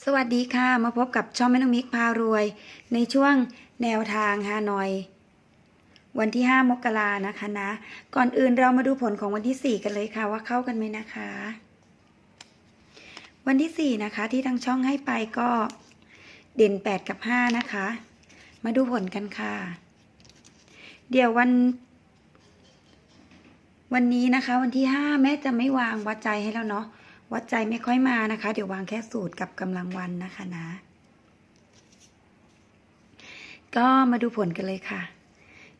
สวัสดีค่ะ มาพบกับช่องแม่น้องมิกพารวย ในช่วงแนวทางฮานอย วันที่ 5 มกรานะคะนะ ก่อนอื่นเรามาดูผลของวันที่ 4 กันเลยค่ะว่าเข้ากันไหมนะคะ วันที่ 4 นะคะที่ทางช่องให้ไปก็เด่น 8 กับ 5 นะคะ มาดูผลกันค่ะ เดี๋ยววัน วันนี้นะคะ วันที่ 5 แม่จะไม่วางวัดใจให้แล้วเนาะ วัดใจไม่ค่อยมานะคะ เดี๋ยววางแค่สูตรกับกำลังวันนะคะนะ ก็มาดูผลกันเลยค่ะ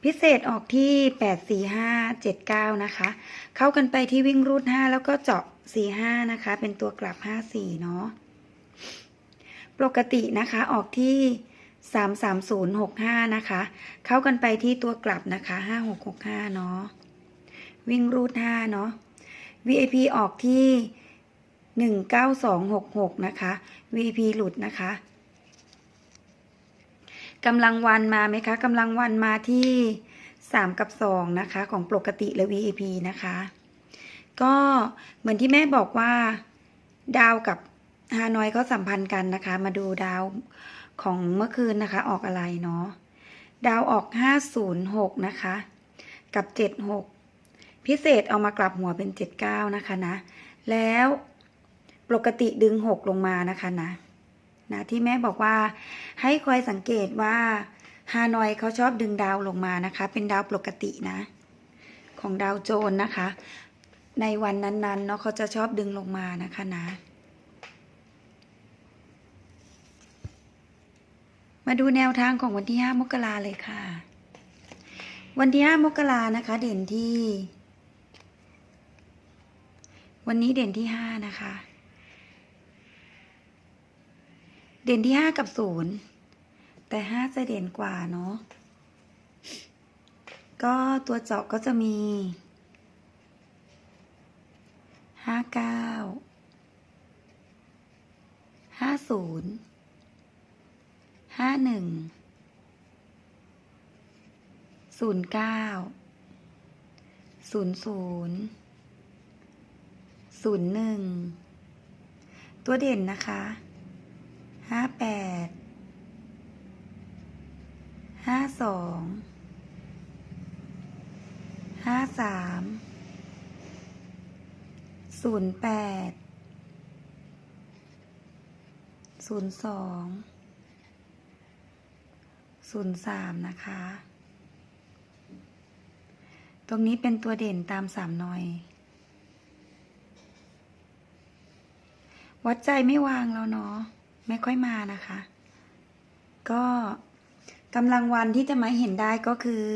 พิเศษออกที่ 8 4 5 7 9 นะคะ เข้ากันไปที่วิ่งรูด 5 แล้วก็เจาะ 4 5 นะคะ เป็นตัวกลับ 5 4 เนาะปกตินะคะออกที่ 3 3 0 6 5 นะคะ เข้ากันไปที่ตัวกลับนะคะ 5 6 6 5 เนาะวิ่งรูด 5 เนาะ VIP ออกที่ หนึ่งเก้าสองหกหกนะคะ VP หลุดนะคะกำลังวันมาไหมคะกำลังวันมาที่สามกับสองนะคะ ของปกติและ VP นะคะ ก็เหมือนที่แม่บอกว่า ดาวกับฮานอยเขาสัมพันธ์กันนะคะ มาดูดาวของเมื่อคืนนะคะ ออกอะไรเนาะดาวออกห้าศูนย์หกนะคะ กับเจ็ดหกพิเศษเอามากลับหัวเป็นเจ็ดเก้านะคะนะ แล้ว ปกติดึงหกลงมานะคะนะนะที่แม่บอกว่าให้คอยสังเกตว่าฮานอยเขาชอบดึงดาวลงมานะคะ เป็นดาวปกตินะ ของดาวโจนนะคะ ในวันนั้นๆเนาะเขาจะชอบดึงลงมานะคะนะ มาดูแนวทางของวันที่ 5 มกราเลยค่ะ วันที่ 5 มกรานะคะ เด่นที่ วันนี้เด่นที่ 5 นะคะ เด่นที่5กับ0แต่5จะเด่นกว่าเนาะก็ตัวเจาะก็จะมีห้าเก้าห้าศูนย์ห้าหนึ่งศูนย์เก้าศูนย์ศูนย์ศูนย์หนึ่งตัวเด่นนะคะ ห้าแปดห้าสองห้าสามศูนย์แปดศูนย์สองศูนย์สามนะคะ ตรงนี้เป็นตัวเด่นตามสามหน่อย วัดใจไม่วางแล้วเนาะ ไม่ค่อยมานะคะ ก็กำลังวันที่จะมาเห็นได้ก็คือ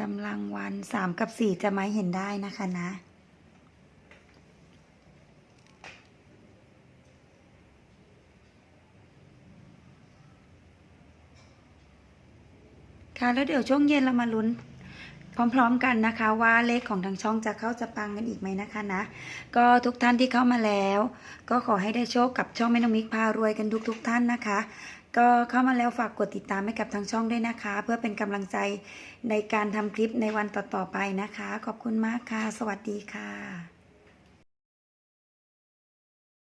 กำลังวันสามกับสี่จะมาเห็นได้นะคะนะ ค่ะแล้วเดี๋ยวช่วงเย็นเรามาลุ้น พร้อมๆกันนะคะว่าเลขของทางช่องจะเข้าจะปังกันอีกไหมนะคะนะ ก็ทุกท่านที่เข้ามาแล้ว ก็ขอให้ได้โชคกับช่องแม่น้องมิกพารวยกันทุกๆทท่านนะคะ ก็เข้ามาแล้วฝากกดติดตามให้กับทางช่องด้วยนะคะ เพื่อเป็นกำลังใจในการทำคลิปในวันต่อๆไปนะคะ ขอบคุณมากค่ะ สวัสดีค่ะ